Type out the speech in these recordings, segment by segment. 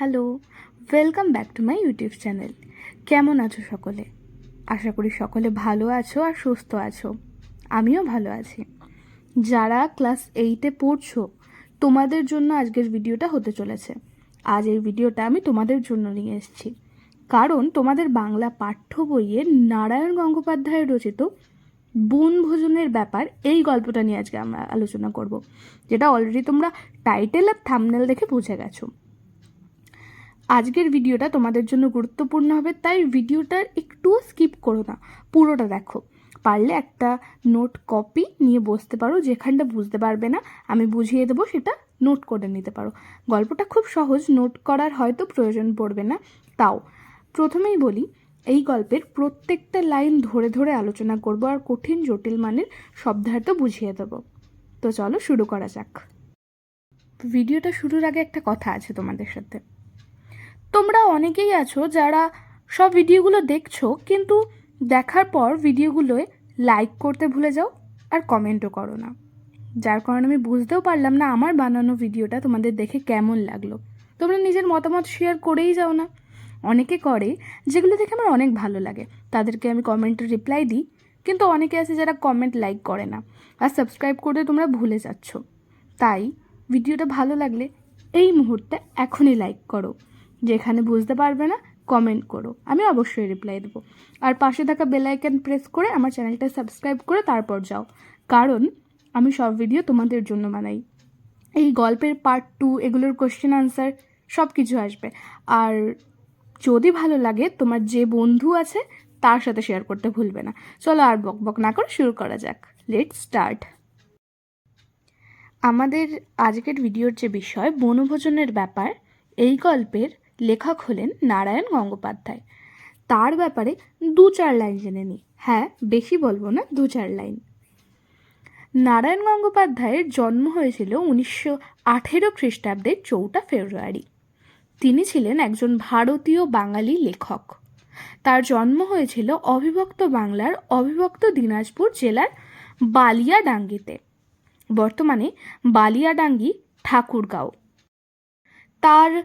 Hello welcome back to my YouTube channel কেমন আছো সকলে? আশা করি সকলে ভালো আছো আর সুস্থ আছো। আমিও ভালো আছি। যারা ক্লাস এইটে পড়ছো, তোমাদের জন্য আজকের ভিডিওটা হতে চলেছে। আজ এই ভিডিওটা আমি তোমাদের জন্য নিয়ে এসেছি। কারণ তোমাদের বাংলা পাঠ্য বইয়ে নারায়ণ গঙ্গোপাধ্যায় রচিত বনভোজনের ব্যাপার এই গল্পটা নিয়ে আজকে আমরা আলোচনা করব, যেটা অলরেডি তোমরা টাইটেল আর থামনেল দেখে বুঝে গেছো। আজকের ভিডিওটা তোমাদের জন্য গুরুত্বপূর্ণ হবে, তাই ভিডিওটার একটুও স্কিপ করো না। পুরোটা দেখো। পারলে একটা নোট কপি নিয়ে বসতে পারো, যেখানটা বুঝতে পারবে না, আমি বুঝিয়ে দেবো, সেটা নোট করে নিতে পারো। গল্পটা খুব সহজ, নোট করার হয়তো প্রয়োজন পড়বে না, তাও। প্রথমেই বলি, এই গল্পের প্রত্যেকটা লাইন ধরে ধরে আলোচনা করব, আর কঠিন, জটিল মানের শব্দার্থ বুঝিয়ে দেবো। তো চলো শুরু করা যাক। ভিডিওটা শুরুর আগে একটা কথা আছে তোমাদের সাথে। তোমরা অনেকেই আছো যারা সব ভিডিওগুলো দেখছ, কিন্তু দেখার পর ভিডিওগুলোয় লাইক করতে ভুলে যাও আর কমেন্টও করো না। যার কারণে আমি বুঝতেও পারলাম না আমার বানানো ভিডিওটা তোমাদের দেখে কেমন লাগল। তোমরা নিজের মতামত শেয়ার করেই যাও না। অনেকে করে যেগুলো দেখে আমার অনেক ভালো লাগে। তাদেরকে আমি কমেন্টে রিপ্লাই দিই, কিন্তু অনেকে আছে যারা কমেন্ট লাইক করে না আর সাবস্ক্রাইব করতে তোমরা ভুলে যাচ্ছ। তাই ভিডিওটা ভালো লাগলে এই মুহূর্তে এখনই লাইক করো। যেখানে বুঝতে পারবে না কমেন্ট করো। আমি অবশ্যই রিপ্লাই দেবো। আর পাশে থাকা বেল আইকন প্রেস করে আমার চ্যানেলটা সাবস্ক্রাইব করে তারপর যাও। কারণ, আমি সব ভিডিও তোমাদের জন্য বানাই। এই গল্পের পার্ট টু এগুলোর কোশ্চেন আনসার সব কিছু আসবে। আর যদি ভালো লাগে, তোমার যে বন্ধু আছে, তার সাথে শেয়ার করতে ভুলবে না। চলো আর বক বক না করে শুরু করা যাক। লেট স্টার্ট আমাদের আজকের ভিডিওর যে বিষয়, বনভোজনের ব্যাপার, এই গল্পের লেখক হলেন নারায়ণ গঙ্গোপাধ্যায়। তার ব্যাপারে দু চার লাইন জেনে নিই হ্যাঁ বেশি বলব না, দু চার লাইন। নারায়ণ গঙ্গোপাধ্যায়ের জন্ম হয়েছিল উনিশশো আঠেরো খ্রিস্টাব্দের চৌঠা ফেব্রুয়ারি। তিনি ছিলেন একজন ভারতীয় বাঙালি লেখক। তার জন্ম হয়েছিল অবিভক্ত বাংলার অবিভক্ত দিনাজপুর জেলার বালিয়াডাঙ্গিতে। বর্তমানে বালিয়াডাঙ্গি, ঠাকুরগাঁও। তার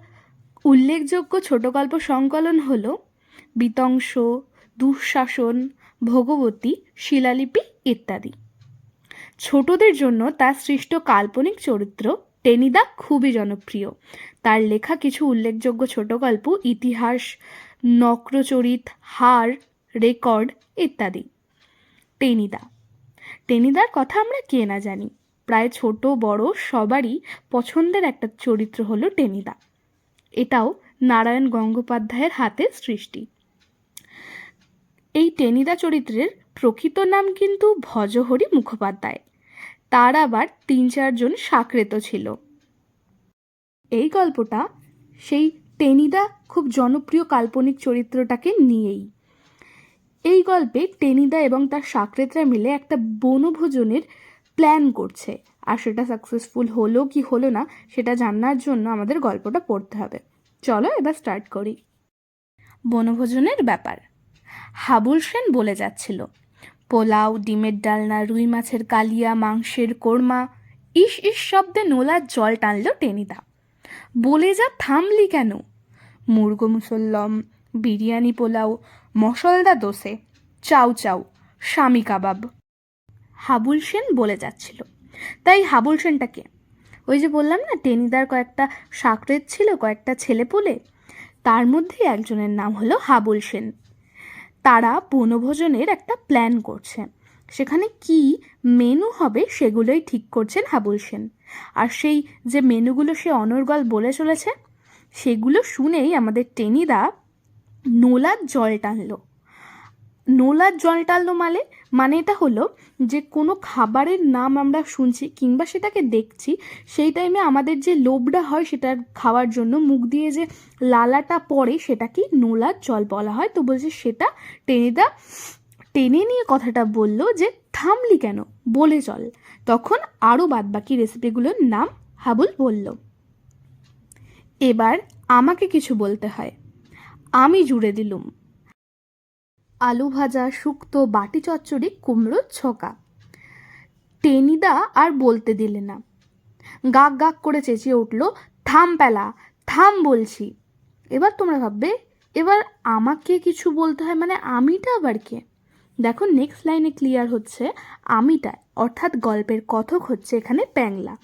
উল্লেখযোগ্য ছোট গল্প সংকলন হল বিতংস, দুঃশাসন, ভগবতী, শিলালিপি ইত্যাদি। ছোটদের জন্য তার সৃষ্ট কাল্পনিক চরিত্র টেনিদা খুবই জনপ্রিয়। তার লেখা কিছু উল্লেখযোগ্য ছোট গল্প ইতিহাস, নক্রচরিত, হার, রেকর্ড ইত্যাদি। টেনিদা। টেনিদার কথা আমরা কে না জানি। প্রায় ছোট, বড়, সবারই পছন্দের একটা চরিত্র হলো টেনিদা। এটাও নারায়ণ গঙ্গোপাধ্যায়ের হাতে সৃষ্টি। এই টেনিদা চরিত্রের প্রকৃত নাম কিন্তু ভজহরি মুখোপাধ্যায়। তার আবার তিন চারজন সাকরেত ছিল। এই গল্পটা সেই টেনিদা খুব জনপ্রিয় কাল্পনিক চরিত্রটাকে নিয়েই। এই গল্পে টেনিদা এবং তার সাকরেতরা মিলে একটা বনভোজনের প্ল্যান করছে। আর সেটা সাকসেসফুল হলো কি হলো না, সেটা জানার জন্য আমাদের গল্পটা পড়তে হবে। চলো এবার স্টার্ট করি। বনভোজনের ব্যাপার। হাবুল সেন বলে যাচ্ছিল, পোলাও, ডিমের ডালনা, রুই মাছের কালিয়া, মাংসের কোরমা, ইস ইস শব্দে নোলার জল টানল টেনিদা। বলে যা থামলি কেন? মুরগ মুসল্লম, বিরিয়ানি পোলাও, মশলদা দোসে, চাউ চাউ, স্বামী কাবাব। হাবুল সেন বলে যাচ্ছিল তাই হাবুল সেনটাকে। ওই যে বললাম না, টেনিদার কয়েকটা সাকরেত ছিল, কয়েকটা ছেলে পুলে, তার মধ্যে একজনের নাম হলো হাবুল সেন। তারা বনভোজনের একটা প্ল্যান করছে। সেখানে কি মেনু হবে সেগুলোই ঠিক করছেন হাবুল সেন। আর সেই যে মেনুগুলো সে অনর্গল বলে চলেছে, সেগুলো শুনেই আমাদের টেনিদা নোলার জল টানলো। নোলার জল টানলো মানে মানে এটা হলো যে কোনো খাবারের নাম আমরা শুনছি কিংবা সেটাকে দেখছি, সেই টাইমে আমাদের যে লোভটা হয় সেটা খাওয়ার জন্য মুখ দিয়ে যে লালাটা পড়ে সেটাকে নোলার জল বলা হয়। তো বলছে সেটা টেনিদা টেনে নিয়ে কথাটা বলল যে থামলি কেন? বলে চল। তখন আরও বাদবাকি রেসিপিগুলোর নাম হাবুল বলল, এবার আমাকে কিছু বলতে হয়। আমি জুড়ে দিলুম। আলু ভাজা, শুক্তো, বাটি চচ্চড়ি, কুমড়ো, ছকা। টেনিদা আর বলতে দিলে না। গাক গাক করে চেঁচিয়ে উঠল, থাম পেলা, থাম বলছি। এবার তোমরা ভাববে, এবার আমাকে কিছু বলতে হয় মানে আমিটা আবার কে? দেখো নেক্সট লাইনে ক্লিয়ার হচ্ছে, আমিটা অর্থাৎ গল্পের কথক হচ্ছে এখানে প্যাংলা।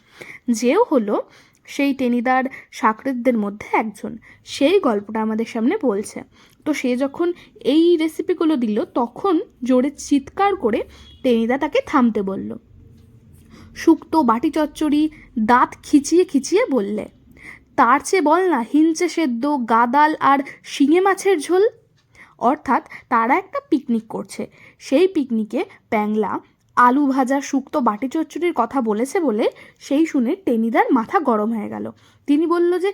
যেও হলো সেই টেনিদার সাকরেতদের মধ্যে একজন। সেই গল্পটা আমাদের সামনে বলছে। তো সে যখন এই রেসিপিগুলো দিল, তখন জোরে চিৎকার করে টেনিদা তাকে থামতে বলল। শুক্তো বাটি চচ্চড়ি, দাঁত খিচিয়ে খিচিয়ে বললে, তার চেয়ে বল না হিঞ্চে সেদ্ধ, গাদাল আর শিঙে মাছের ঝোল। অর্থাৎ তারা একটা পিকনিক করছে। সেই পিকনিকে প্যাংলা, আলু ভাজা শুক্তো বাটি চচ্চড়ির কথা বলেছে বলে সেই শুনে টেনিদার মাথা গরম হয়ে গেল। তিনি বলল যে,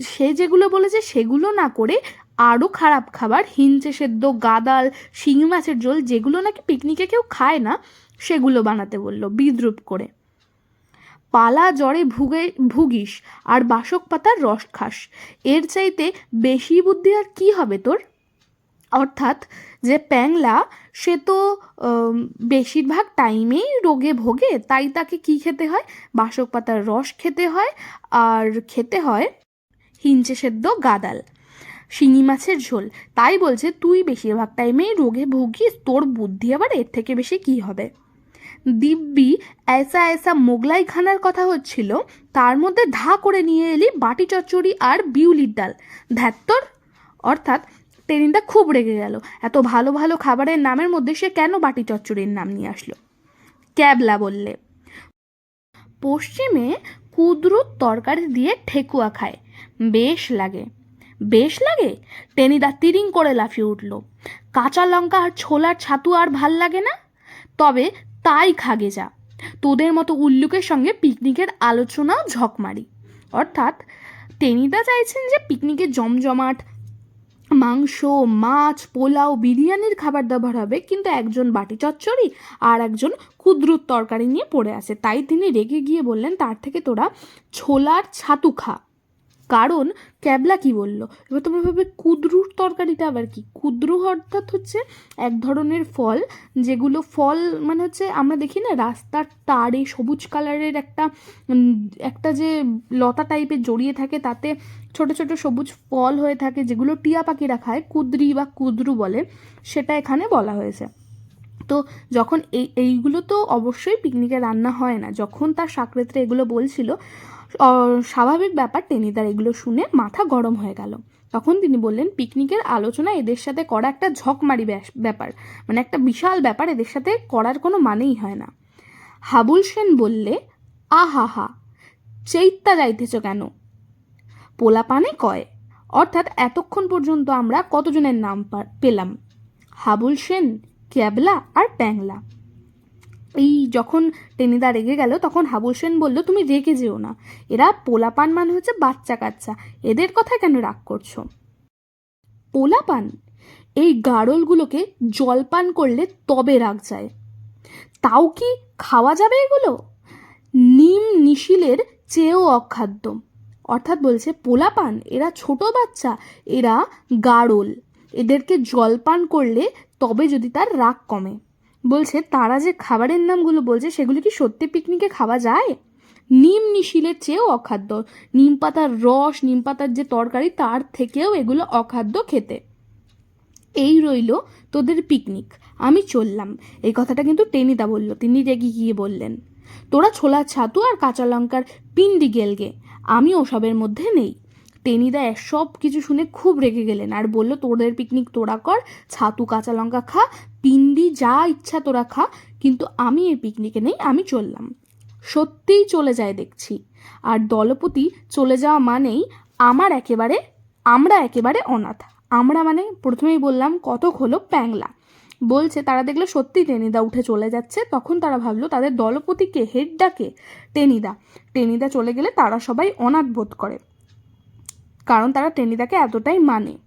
সে যেগুলো বলেছে সেগুলো না করে আরও খারাপ খাবার, হিঞ্চে সেদ্ধ, গাদাল, শিঙি মাছের ঝোল, যেগুলো নাকি পিকনিকে কেউ খায় না, সেগুলো বানাতে বলল বিদ্রুপ করে। পালা জ্বরে ভুগে, ভুগিস, আর বাসক পাতার রস খাস। এর চাইতে বেশি বুদ্ধি আর কি হবে তোর? অর্থাৎ যে প্যাংলা, সে তো বেশিরভাগ টাইমেই রোগে ভোগে, তাই তাকে কি খেতে হয়? বাসক পাতার রস খেতে হয়, আর খেতে হয় হিঞ্চে সেদ্ধ গাদাল। শিঙি মাছের ঝোল। তাই বলছে, তুই বেশিরভাগ টাইমেই রোগে ভুগিস, তোর বুদ্ধি আবার এর থেকে বেশি কি হবে? দিব্যি এসা এসা মোগলাই খানার কথা হচ্ছিল, তার মধ্যে ধা করে নিয়ে এলি বাটি চচ্চড়ি আর বিউলির ডাল। ধ্যাত্তর অর্থাৎ টেনিদা খুব রেগে গেল। এত ভালো ভালো খাবারের নামের মধ্যে সে কেন বাটি চচ্চড়ির নাম নিয়ে আসলো? ক্যাবলা বললে, পশ্চিমে কুদরুত তরকারি দিয়ে ঠেকুয়া খায়, বেশ লাগে। বেশ লাগে? টেনিদা তিরিং করে লাফিয়ে উঠল। কাঁচা লঙ্কা আর ছোলার ছাতু আর ভালো লাগে না? তবে তাই খাগে যা। তোদের মতো উল্লুকের সঙ্গে পিকনিকের আলোচনাও ঝকমারি। অর্থাৎ টেনিদা চাইছেন যে পিকনিকে জমজমাট, মাংস, মাছ, পোলাও, বিরিয়ানির খাবার দাবার হবে, কিন্তু একজন বাটি চচ্চড়ি আর একজন ক্ষুদ্র তরকারি নিয়ে পড়ে আছে। তাই তিনি রেগে গিয়ে বললেন, তার থেকে তোরা ছোলার ছাতু খা। কারণ ক্যাবলা কি বলল? এবার তোমরা ভাবে কুদ্রুর তরকারিটা আবার কি? কুদ্রু অর্থাৎ হচ্ছে এক ধরনের ফল, যেগুলো ফল মানে হচ্ছে আমরা দেখি না, রাস্তার তারে সবুজ কালারের একটা একটা যে লতা টাইপের জড়িয়ে থাকে, তাতে ছোট ছোট সবুজ ফল হয়ে থাকে, যেগুলো টিয়া পাখিরা খায়, কুদ্রি বা কুদ্রু বলে, সেটা এখানে বলা হয়েছে। তো যখন এই, এইগুলো তো অবশ্যই পিকনিকে রান্না হয় না। যখন তার সাকরেতরা এগুলো বলছিল স্বাভাবিক ব্যাপার টেনিদার এগুলো শুনে মাথা গরম হয়ে গেল। তখন তিনি বললেন, পিকনিকের আলোচনা এদের সাথে করা একটা ঝকমারি ব্যাপার। মানে একটা বিশাল ব্যাপার, এদের সাথে করার কোনো মানেই হয় না। হাবুল সেন বললে আহা হা চৈত্যা যাইতেছ কেন? পোলা পানে কয়? অর্থাৎ এতক্ষণ পর্যন্ত আমরা কতজনের নাম পেলাম? হাবুল সেন, ক্যাবলা আর প্যাংলা। এই যখন টেনিদা রেগে গেল, তখন হাবুল সেন বলল, তুমি রেগে যেও না। এরা পোলাপান মানে হচ্ছে বাচ্চা কাচ্চা। এদের কথা কেন রাগ করছ? পোলাপান? এই গাড়লগুলোকে জলপান করলে তবে রাগ যায়। তাও কি খাওয়া যাবে এগুলো? নিম নিশিলের চেয়েও অখাদ্য। অর্থাৎ বলছে, পোলাপান, এরা ছোট বাচ্চা, এরা গাড়ল এদেরকে জলপান করলে তবে যদি তার রাগ কমে। বলছে, তারা যে খাবারের নামগুলো বলছে, সেগুলো কি সত্যি পিকনিকে খাওয়া যায়? নিম নিশিলের চেয়েও অখাদ্য। নিম পাতার রস, নিম পাতার যে তরকারি, তার থেকেও এগুলো অখাদ্য খেতে। এই রইল তোদের পিকনিক। আমি চললাম। এই কথাটা কিন্তু টেনিদা বলল। তিনি রেগে গিয়ে বললেন, তোরা ছোলা ছাতু আর কাঁচা লঙ্কার পিন্ডি গেলগে। আমি ওসবের মধ্যে নেই। টেনিদা সব কিছু শুনে খুব রেগে গেলেন আর বলল, তোদের পিকনিক তোরা কর, ছাতু কাঁচা লঙ্কা খা পিন্ডি যা ইচ্ছা তোরা খা, কিন্তু আমি এই পিকনিকে নেই, আমি চললাম। সত্যিই চলে যায় দেখছি। আর দলপতি চলে যাওয়া মানেই আমার একেবারে, আমরা একেবারে অনাথ। আমরা মানে প্রথমেই বললাম, কতক হলো প্যাংলা? বলছে, তারা দেখল সত্যি টেনিদা উঠে চলে যাচ্ছে। তখন তারা ভাবলো, তাদের দলপতিকে হেড ডাকে টেনিদা। টেনিদা চলে গেলে তারা সবাই অনাথ বোধ করে। কারণ তারা টেনিদাকে এতটাই মানে।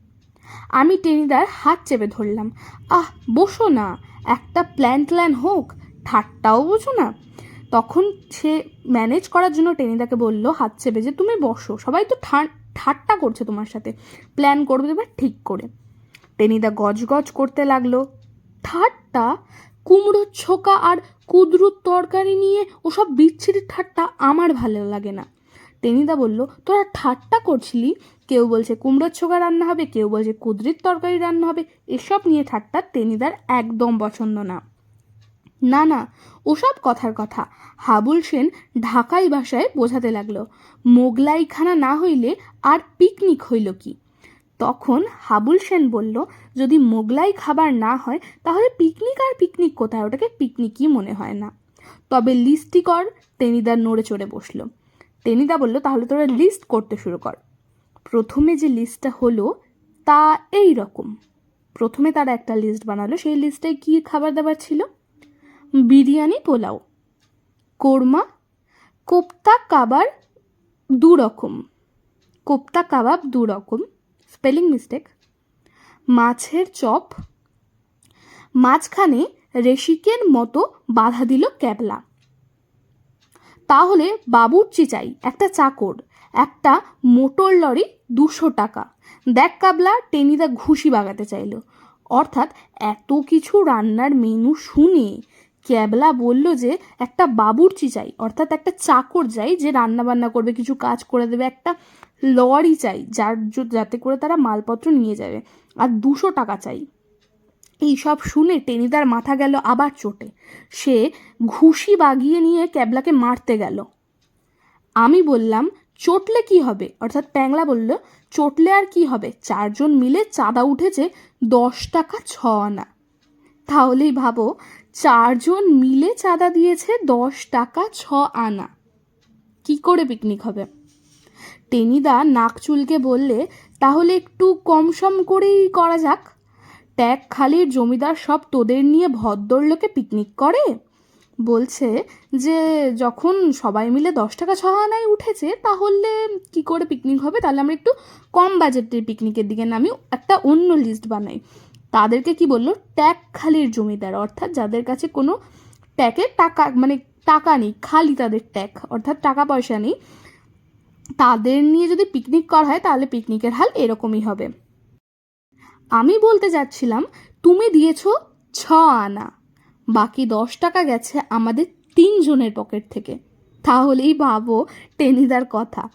আমি টেনিদার হাত চেপে ধরলাম। আহ, বসো না। একটা প্ল্যান ট্ল্যান হোক, ঠাট্টাও বোঝো না। তখন সে ম্যানেজ করার জন্য টেনিদাকে বলল, হাত চেপে যে তুমি বসো। সবাই তো ঠাট্টা করছে তোমার সাথে। প্ল্যান করবে এবার ঠিক করে। টেনিদা গজগজ করতে লাগল। ঠাট্টা? কুমড়োর ছোকা আর কুদরুর তরকারি নিয়ে ওসব বিচ্ছিরি ঠাট্টা আমার ভালো লাগে না। টেনিদা বলল, তোরা ঠাট্টা করছিলি? কেউ বলছে, কুমড়োর ছোকা রান্না হবে। কেউ বলছে, কুদরির তরকারি রান্না হবে। এসব নিয়ে ঠাট্টা টেনিদার একদম পছন্দ না। না না, ওসব কথার কথা। হাবুল সেন ঢাকাই ভাষায় বোঝাতে লাগল, মোগলাইখানা না হইলে আর পিকনিক হইল কি? তখন হাবুল সেন বলল, যদি মোগলাই খাবার না হয়, তাহলে পিকনিক আর পিকনিক কোথায়? ওটাকে পিকনিকই মনে হয় না। তবে লিস্টই কর টেনিদা নড়ে চড়ে বসল। টেনিদা বলল তাহলে তোরা লিস্ট করতে শুরু কর। প্রথমে যে লিস্টটা হলো, তা এই রকম। প্রথমে তারা একটা লিস্ট বানালো, সেই লিস্টে কী খাবার দাবার ছিল? বিরিয়ানি, পোলাও। কোরমা, কোপ্তা কাবার দু রকম কোপ্তা কাবাব দু রকম স্পেলিং মিস্টেক। মাছের চপ। মাঝখানে রেশিকের মতো বাধা দিল ক্যাবলা। তাহলে বাবুর্চি চাই, একটা চাকর, একটা মোটর লরি দুশো টাকা। দেখ কাবলা, টেনিদা ঘুষি বাগাতে চাইলো। অর্থাৎ এত কিছু রান্নার মেনু শুনে ক্যাবলা বলল যে, একটা বাবুর্চি চাই, অর্থাৎ একটা চাকর চাই যে রান্না বান্না করবে, কিছু কাজ করে দেবে, একটা লরি চাই যার যাতে করে তারা মালপত্র নিয়ে যাবে, আর দুশো টাকা চাই। এই সব শুনে টেনিদার মাথা গেল আবার চোটে। সে ঘুষি বাগিয়ে নিয়ে ক্যাবলাকে মারতে গেল। আমি বললাম, চটলে কি হবে? অর্থাৎ প্যাংলা বলল, চটলে আর কি হবে? চারজন মিলে চাঁদা উঠেছে দশ টাকা ছ আনা। তাহলেই ভাবো, চারজন মিলে চাঁদা দিয়েছে দশ টাকা ছ আনা। কি করে পিকনিক হবে? টেনিদা নাক চুলকে বললে, তাহলে একটু কম সম করেই করা যাক। ট্যাগ খালির জমিদার সব তোদের নিয়ে ভদ্রলোকে পিকনিক করে। বলছে যে যখন সবাই মিলে দশ টাকা ছ আনায় উঠেছে, তাহলে কি করে পিকনিক হবে? তাহলে আমরা একটু কম বাজেটের পিকনিকের দিকে নামি একটা অন্য লিস্ট বানাই। তাদেরকে কি বলল? ট্যাগ খালির জমিদার, অর্থাৎ যাদের কাছে কোনো ট্যাগের টাকা মানে টাকা নেই, খালি তাদের ট্যাগ অর্থাৎ টাকা পয়সা নেই, তাদের নিয়ে যদি পিকনিক করা হয়, তাহলে পিকনিকের হাল এরকমই হবে। আমি বলতে যাচ্ছিলাম, তুমি দিয়েছ ছ আনা। বাকি দশ টাকা গেছে আমাদের তিনজনের পকেট থেকে। তাহলেই ভাবো টেনিদার কথা।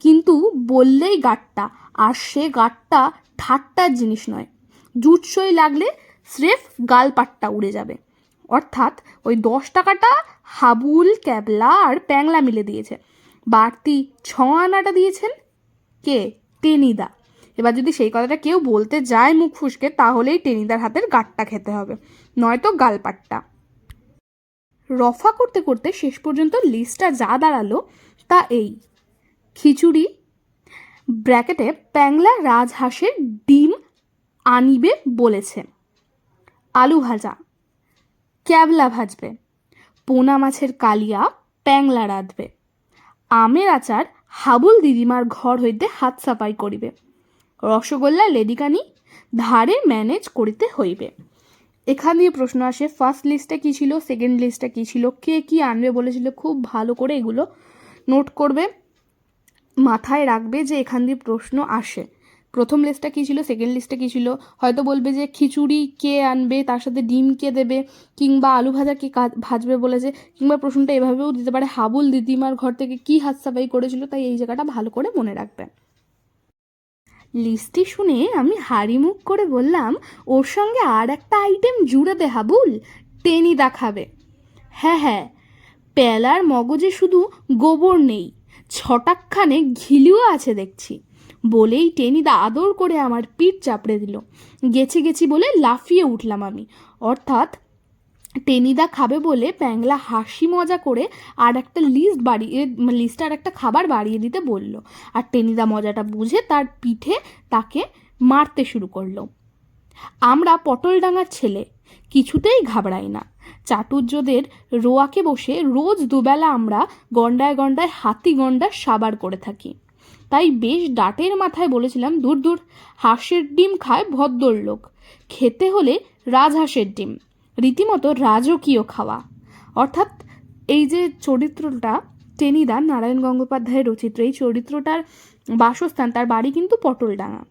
কিন্তু বললেই গাট্টা, আর সে গাট্টা ঠাট্টার জিনিস নয়। জুটসই লাগলে স্রেফ গালপাট্টা উড়ে যাবে। অর্থাৎ ওই দশ টাকাটা হাবুল, ক্যাবলা আর প্যাংলা মিলে দিয়েছে। বাড়তি ছ আনাটা দিয়েছেন কে? টেনিদা। এবার যদি সেই কথাটা কেউ বলতে যায় মুখ ফুসকে, তাহলেই টেনিদার হাতের গাট্টা খেতে হবে। নয়তো গালপাট্টা। রফা করতে করতে শেষ পর্যন্ত লিস্টটা যা দাঁড়াল তা এই। খিচুড়ি, ব্র্যাকেটে প্যাংলা রাজহাঁসের ডিম আনিবে বলেছে। আলু ভাজা, ক্যাবলা ভাজবে। পোনা মাছের কালিয়া প্যাংলা রাঁধবে। আমের আচার হাবুল দিদিমার ঘর হইতে হাত সাফাই করিবে। রসগোল্লা লেডিকানি ধারে ম্যানেজ করিতে হইবে। এখান দিয়ে প্রশ্ন আসে ফার্স্ট লিস্টে কী ছিল সেকেন্ড লিস্টে কী ছিল, কে কী আনবে বলেছিল, খুব ভালো করে এগুলো নোট করবে, মাথায় রাখবে যে এখান দিয়ে প্রশ্ন আসে। প্রথম লিস্টটা কী ছিল সেকেন্ড লিস্টে কী ছিল, হয়তো বলবে যে খিচুড়ি কে আনবে, তার সাথে ডিম কে দেবে, কিংবা আলু ভাজা কে ভাজবে বলেছে, কিংবা প্রশ্নটা এভাবেও দিতে পারে, হাবুল দিদিমার ঘর থেকে কী হাত সাফাই করেছিল, তাই এই জায়গাটা ভালো করে মনে রাখবে। লিস্টটি শুনে আমি হাড়ি মুখ করে বললাম, ওর সঙ্গে আর একটা আইটেম জুড়ে দে হাবুল, টেনি দেখাবে। হ্যাঁ হ্যাঁ পেলার মগজে শুধু গোবর নেই, ছটাকখানে ঘিলিও আছে দেখছি। বলেই টেনিদা আদর করে আমার পিঠ চাপড়ে দিল। গেছি গেছি বলে লাফিয়ে উঠলাম আমি। অর্থাৎ টেনিদা খাবে বলে প্যাংলা হাসি মজা করে আর একটা লিস্ট বাড়িয়ে লিস্টে আর একটা খাবার বাড়িয়ে দিতে বলল। আর টেনিদা মজাটা বুঝে তার পিঠে তাকে মারতে শুরু করল। আমরা পটলডাঙ্গার ছেলে, কিছুতেই ঘাবড়াই না। চাটুর্যদের রোয়াকে বসে রোজ দুবেলা আমরা গন্ডায় গন্ডায়, হাতি গন্ডা সাবার করে থাকি। তাই বেশ ডাটের মাথায় বলেছিলাম, দূর দূর, হাঁসের ডিম খায় ভদ্র লোক খেতে হলে রাজহাঁসের ডিম। রীতিমতো রাজকীয় খাওয়া। অর্থাৎ এই যে চরিত্রটা, টেনিদা, নারায়ণ গঙ্গোপাধ্যায়ের রচিত, এই চরিত্রটার বাসস্থান, তার বাড়ি কিন্তু পটলডাঙ্গা।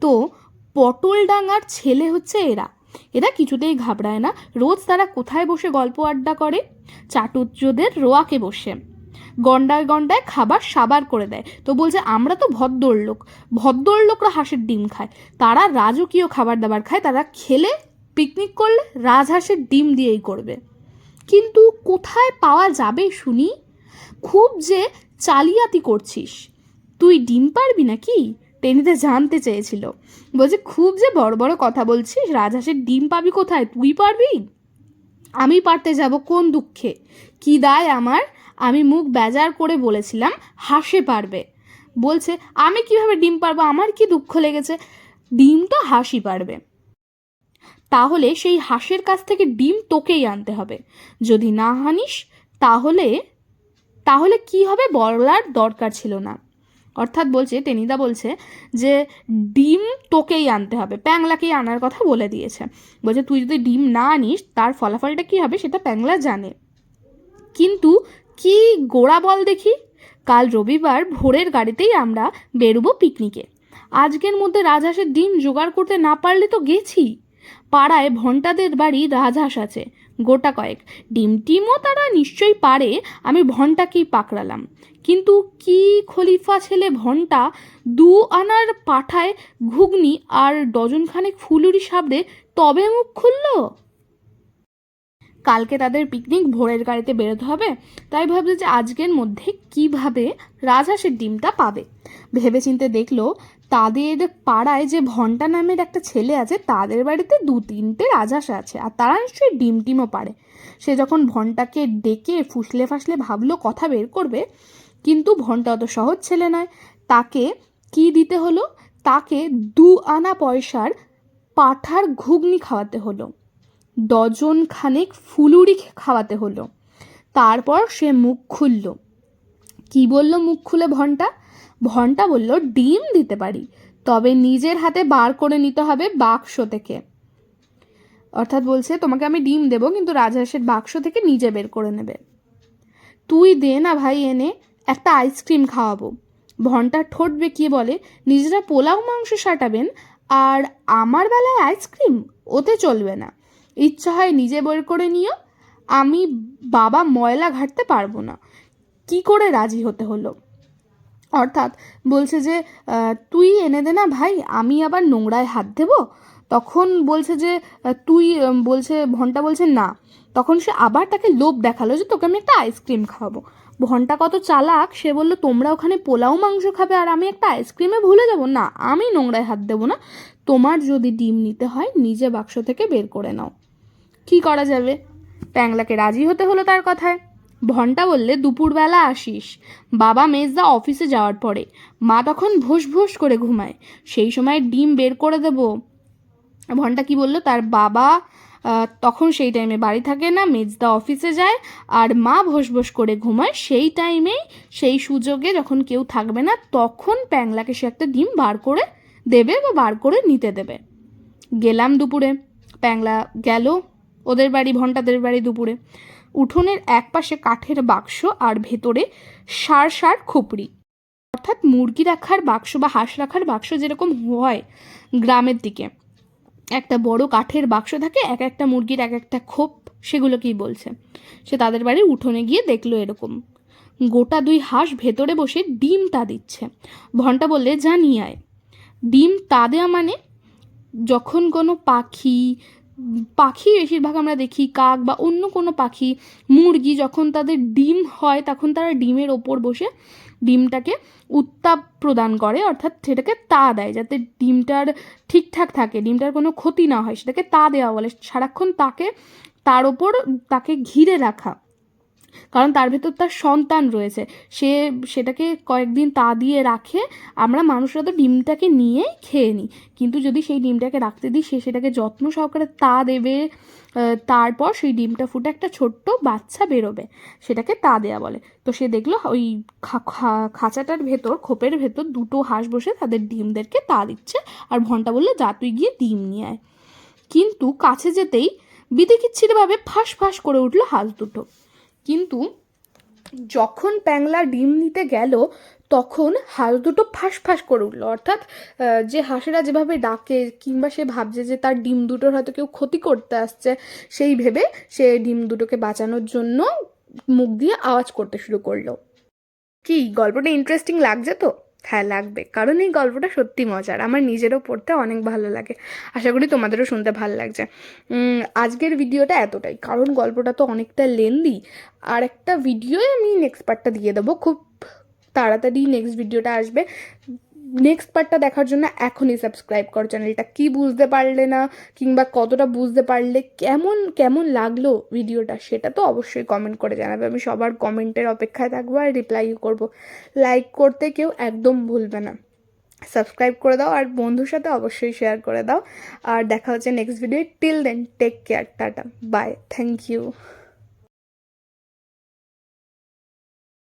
তো পটলডাঙ্গার ছেলে হচ্ছে এরা। এরা কিছুতেই ঘাবড়ায় না। রোজ তারা কোথায় বসে গল্প আড্ডা করে? চাটুর্যদের রোয়াকে বসে। গন্ডায় গন্ডায় খাবার সাবার করে দেয়। তো বলছে, আমরা তো ভদ্র লোক ভদ্র লোকরা হাঁসের ডিম খায়। তারা রাজকীয় খাবার দাবার খায়, তারা খেলে পিকনিক করলে রাজহাঁসের ডিম দিয়েই করবে। কিন্তু কোথায় পাওয়া যাবে শুনি? খুব যে চালিয়াতি করছিস। তুই ডিম পারবি নাকি? টেনিতে জানতে চেয়েছিল। বলছে, খুব যে বড় বড় কথা বলছিস, রাজহাঁসের ডিম পাবি কোথায়? তুই পারবি? আমি পারতে যাব কোন দুঃখে? কি দায় আমার? আমি মুখ বেজার করে বলেছিলাম, হাসে পারবে। বলছে, আমি কীভাবে ডিম পারব? আমার কি দুঃখ লেগেছে? ডিম তো হাসি পারবে। তাহলে সেই হাঁসের কাছ থেকে ডিম তোকেই আনতে হবে। যদি না হানিস, তাহলে তাহলে কি হবে বলার দরকার ছিল না। অর্থাৎ বলছে, টেনিদা বলছে যে, ডিম তোকেই আনতে হবে। প্যাংলাকেই আনার কথা বলে দিয়েছে। বলছে, তুই যদি ডিম না আনিস, তার ফলাফলটা কি হবে সেটা প্যাংলা জানে। কিন্তু কি গোড়া বল দেখি? কাল রবিবার ভোরের গাড়িতেই আমরা বেরোবো পিকনিকে। আজকের মধ্যে রাজহাঁসের ডিম জোগাড় করতে না পারলে তো গেছি। পাড়ায় ভন্টাদের বাড়ি রাজহাঁস আছে, গোটা কয়েক। ডিম টিমও তারা নিশ্চয়ই পারে, আমি ভন্টাকেই পাকড়ালাম। কিন্তু কি খলিফা ছেলে ভন্টা দু আনার পাঠায় ঘুগনি আর ডজনখানেক ফুলুরি সাবড়ে তবে মুখ খুললো? কালকে তাদের পিকনিক, ভোরের গাড়িতে বেরোতে হবে। তাই ভাবছে যে আজকের মধ্যে কীভাবে রাজহাঁসের ডিমটা পাবে। ভেবেচিন্তে দেখল তাদের পাড়ায় যে ভন্টা নামের একটা ছেলে আছে, তাদের বাড়িতে দু তিনটে রাজহাঁস আছে। আর তারা নিশ্চয়ই ডিম টিমও পারে সে যখন ভন্টাকে ডেকে ফুসলে ফাসলে ভাবলো কথা বের করবে, কিন্তু ভন্টা অত সহজ ছেলে নয়। তাকে কি দিতে হলো? তাকে দু আনা পয়সার পাঠার ঘুগনি খাওয়াতে হলো। ডজন খানেক ফুলুরি খাওয়াতে হলো। তারপর সে মুখ খুলল। কি বলল মুখ খুলে ভন্টা? ভন্টা বলল, ডিম দিতে পারি, তবে নিজের হাতে বার করে নিতে হবে বাক্স থেকে। অর্থাৎ বলছে, তোমাকে আমি ডিম দেবো, কিন্তু রাজহাঁসের বাক্স থেকে নিজে বের করে নেবে। তুই দে না ভাই এনে একটা আইসক্রিম খাওয়াবো। ভন্টা ঠোঁট বেঁকিয়ে বলে, নিজেরা পোলাও মাংস সাটাবেন, আর আমার বেলায় আইসক্রিম, ওতে চলবে না। ইচ্ছা হয় নিজে বের করে নিও, আমি বাবা ময়লা ঘাটতে পারব না। কি করে রাজি হতে হলো? অর্থাৎ বলছে যে তুই এনে দে না ভাই, আমি আবার নোংরায় হাত দেব? তখন বলছে যে তুই বলছে, ভন্টা বলছে না। তখন সে আবার তাকে লোভ দেখাল যে, তোকে আমি একটা আইসক্রিম খাওয়াবো। ভন্টা কত চালাক, সে বলল, তোমরা ওখানে পোলাও মাংস খাবে আর আমি একটা আইসক্রিমে ভুলে যাব? না, আমি নোংরায় হাত দেবো না। তোমার যদি ডিম নিতে হয়, নিজে বাক্স থেকে বের করে নাও। কি করা যাবে? প্যাংলাকে রাজি হতে হলো তার কথায়। ভন্টা বললে দুপুরবেলা আসিস। বাবা মেজদা অফিসে যাওয়ার পরে। মা তখন ভোস ভোস করে ঘুমায়। সেই সময় ডিম বের করে দেব। ভন্টা কি বলল? তার বাবা তখন সেই টাইমে বাড়ি থাকে না, মেজদা অফিসে যায় আর মা ভোস ভোস করে ঘুমায়। সেই টাইমেই সেই সুযোগে যখন কেউ থাকবে না, তখন প্যাংলাকে সে একটা ডিম বার করে দেবে বা বার করে নিতে দেবে। গেলাম দুপুরে। প্যাংলা গেল ওদের বাড়ি, ভন্টাদের বাড়ি দুপুরে। উঠোনের এক পাশে কাঠের বাক্স আর ভেতরে সার সার খুপড়ি অর্থাৎ মুরগি রাখার বাক্স বা হাঁস রাখার বাক্স যেরকম হয় গ্রামের দিকে। একটা বড় কাঠের বাক্স থাকে, এক একটা মুরগির এক একটা খোপ, সেগুলোকেই বলছে। সে তাদের বাড়ির উঠোনে গিয়ে দেখল এরকম। গোটা দুই হাঁস ভেতরে বসে ডিম তা দিচ্ছে। ভন্টা বললে, যা আয়। ডিম তা দেওয়া মানে যখন কোনো পাখি পাখি বেশিরভাগ আমরা দেখি, কাক বা অন্য কোনো পাখি, মুরগি যখন তাদের ডিম হয় তখন তারা ডিমের ওপর বসে ডিমটাকে উত্তাপ প্রদান করে, অর্থাৎ সেটাকে তা দেয় যাতে ডিমটার ঠিকঠাক থাকে, ডিমটার কোনো ক্ষতি না হয়, সেটাকে তা দেওয়া বলে। সারাক্ষণ তাকে, তার ওপর তাকে ঘিরে রাখা। কারণ তার ভেতর তার সন্তান রয়েছে। সে সেটাকে কয়েকদিন তা দিয়ে রাখে, আমরা মানুষরা তো ডিমটাকে নিয়ে খেয়ে নিই। কিন্তু যদি সেই ডিমটাকে রাখতে দিই, সে সেটাকে যত্ন সহকারে তা দেবে তারপর সেই ডিমটা ফুটে একটা ছোট্ট বাচ্চা বেরোবে। সেটাকে তা দেয়া বলে। তো সে দেখল, ওই খাঁচাটার ভেতর, খোপের ভেতর দুটো হাঁস বসে তাদের ডিমদেরকে তা দিচ্ছে আর ঘণ্টা বলল, যা, তুই গিয়ে ডিম নিয়ে আয়। কিন্তু কাছে যেতেই বিদিকিচ্ছিরভাবে ফাঁস ফাঁস করে উঠল হাঁস দুটো। কিন্তু যখন প্যাংলা ডিম নিতে গেল, তখন হাঁস দুটো ফাঁস ফাঁস করে উঠল। অর্থাৎ যে হাঁসেরা যেভাবে ডাকে কিংবা সে ভাবছে যে তার ডিম দুটোর হয়তো কেউ ক্ষতি করতে আসছে, সেই ভেবে সে ডিম দুটোকে বাঁচানোর জন্য মুখ দিয়ে আওয়াজ করতে শুরু করল। কি, গল্পটা ইন্টারেস্টিং লাগছে তো? হ্যাঁ লাগবে। কারণ এই গল্পটা সত্যি মজার। আমার নিজেরও পড়তে অনেক ভালো লাগে। আশা করি তোমাদেরও শুনতে ভালো লাগছে। আজকের ভিডিওটা এতটাই। কারণ গল্পটা তো অনেকটা লেন্দি আর একটা ভিডিওই আমি নেক্সট পার্টটা দিয়ে দেবো। খুব তাড়াতাড়ি নেক্সট ভিডিওটা আসবে। নেক্সট পার্টটা দেখার জন্য এখনই সাবস্ক্রাইব করো চ্যানেলটা কি বুঝতে পারলে না, কিংবা কতটা বুঝতে পারলে, কেমন কেমন লাগল ভিডিওটা সেটা তো অবশ্যই কমেন্ট করে জানাবে। আমি সবার কমেন্টের অপেক্ষায় থাকব আর রিপ্লাইও করব। লাইক করতে কেউ একদম ভুলবে না। সাবস্ক্রাইব করে দাও আর বন্ধুর সাথে অবশ্যই শেয়ার করে দাও। আর দেখা হচ্ছে next video till then take care tata. Bye thank you